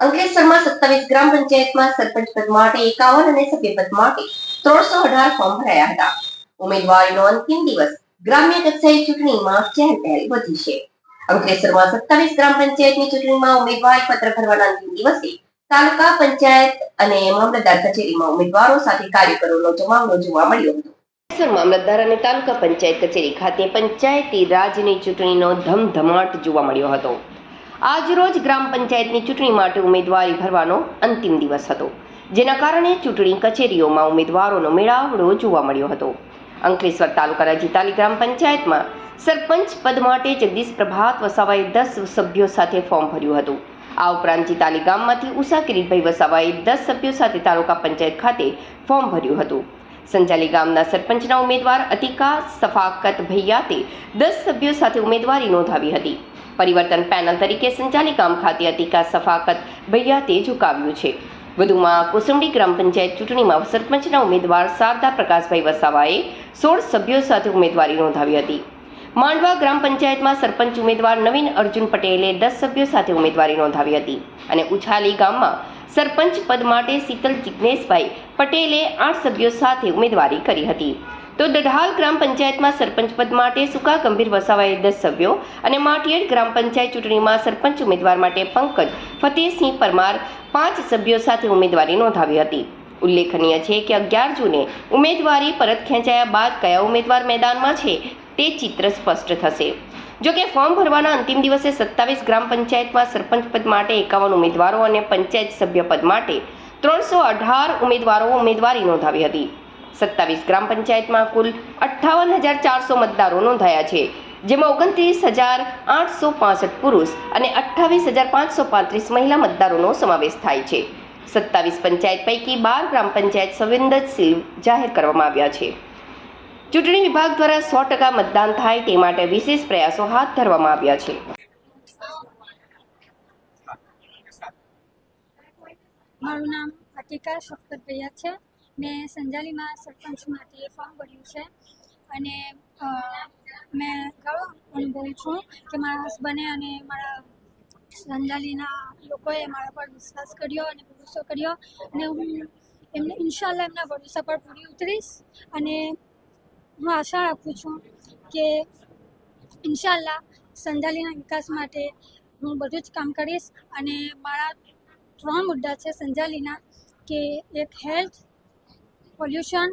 અંકલેશ્વરમાં સત્તાવીસ ગ્રામ પંચાયતમાં સરપંચ પદ માટે એકાવન અને સભ્ય પદ માટે ત્રણસો અઢાર ફોર્મ ભરાયા હતા. ઉમેદવારીનો અંતિમ દિવસ ગ્રામ્ય કક્ષાએ ચૂંટણીમાં ચહેલ વધી છે અંકલેશ્વરમાં સત્તાવીસ ગ્રામ પંચાયતની ચૂંટણીમાં ઉમેદવારી પત્ર ભરવાના અંતિમ દિવસે તાલુકા પંચાયત અને મામલતદાર કચેરીમાં ઉમેદવારો સાથે કાર્યકરોનો જમાવડો જોવા મળ્યો હતો. મામલતદાર અને તાલુકા પંચાયત કચેરી ખાતે પંચાયતી રાજની ચૂંટણીનો ધમધમાટ જોવા મળ્યો હતો. આજરોજ ગ્રામ પંચાયતની ચૂંટણી માટે ઉમેદવારી ભરવાનો અંતિમ દિવસ હતો, જેના કારણે ચૂંટણી કચેરીઓમાં ઉમેદવારોનો મેળાવડો જોવા મળ્યો હતો. અંકલેશ્વર તાલુકાના જીતાલી ગ્રામ પંચાયતમાં સરપંચ પદ માટે જગદીશ પ્રભાત વસાવાએ દસ સભ્યો સાથે ફોર્મ ભર્યું હતું. આ ઉપરાંત જીતાલી ગામમાંથી ઉષા કિરીટભાઈ વસાવાએ દસ સભ્યો સાથે તાલુકા પંચાયત ખાતે ફોર્મ ભર્યું હતું. સંચાલી ગામના સરપંચના ઉમેદવાર અતિકા સફાકત ભૈયાતે દસ સભ્યો સાથે ઉમેદવારી નોંધાવી હતી. પરિવર્તન પેનલ તરીકે સંચાલી ગામ ખાતે અતિકા સફાકત ભૈયાતે ઝુકાવ્યું છે. વધુમાં કુસુંડી ગ્રામ પંચાયત ચૂંટણીમાં સરપંચના ઉમેદવાર શારદા પ્રકાશભાઈ વસાવાએ સોળ સભ્યો સાથે ઉમેદવારી નોંધાવી હતી. માંડવા ગ્રામ પંચાયતમાં સરપંચ ઉમેદવાર નવીન અર્જુન પટેલે દસ સભ્યો સાથે ઉમેદવારી નોંધાવી હતી અને ઉછાલી ગામમાં સરપંચ પદ માટે શીતલ જિજ્ઞેશભાઈ પટેલે આઠ સભ્યો સાથે ઉમેદવારી કરી હતી. તો દઢાલ ગ્રામ પંચાયતમાં સરપંચ પદ માટે સુકા ગંભીર વસાવાએ દસ સભ્યો અને માટિયેડ ગ્રામ પંચાયત ચૂંટણીમાં સરપંચ ઉમેદવાર માટે પંકજ ફતેહસિંહ પરમાર પાંચ સભ્યો સાથે ઉમેદવારી નોંધાવી હતી. ઉલ્લેખનીય છે કે અગિયાર જૂને ઉમેદવારી પરત ખેંચાયા બાદ કયા ઉમેદવાર મેદાનમાં છે તે ચિત્ર સ્પષ્ટ થશે. જો કે ફોર્મ ભરવાના અંતિમ દિવસે સત્તાવીસ ગ્રામ પંચાયતમાં સરપંચ પદ માટે એકાવન ઉમેદવારો અને પંચાયત સભ્ય પદ માટે ત્રણસો અઢાર ઉમેદવારો ઉમેદવારી નોંધાવી હતી. સત્તાવીસ ગ્રામ પંચાયતમાં કુલ અઠ્ઠાવન હજાર ચારસો મતદારો નોંધાયા છે, જેમાં ઓગણત્રીસ હજાર આઠસો પાસઠ પુરુષ અને અઠ્ઠાવીસ હજાર પાંચસો પાંત્રીસ મહિલા મતદારોનો સમાવેશ થાય છે. સત્તાવીસ પંચાયત પૈકી બાર ગ્રામ પંચાયત સંવેદનશીલ જાહેર કરવામાં આવ્યા છે. ચૂંટણી વિભાગ દ્વારા સો ટકા મતદાન થાય તે માટે વિશેષ પ્રયાસો હાથ ધરવામાં આવ્યા છે. મારું નામ અતિકા શફકત ભૈયા છે. ને સંજાલીમાં સરપંચ માટે ફોર્મ ભર્યું છે. અને મેં કહો અનુભવું છું કે મારા હસબન્ડે અને મારા સંજાલીના લોકોએ મારા પર વિશ્વાસ કર્યો અને ભરોસો કર્યો. અને હું એમને ઇન્શાલ્લાહ એમના ભરોસા પર પૂરી ઉતરીશ. અને હું આશા રાખું છું કે ઇન્શાલ્લાહ સંજાલીના વિકાસ માટે હું બધું જ કામ કરીશ. અને મારા ત્રણ મુદ્દા છે સંજાલીના, કે એક હેલ્થ pollution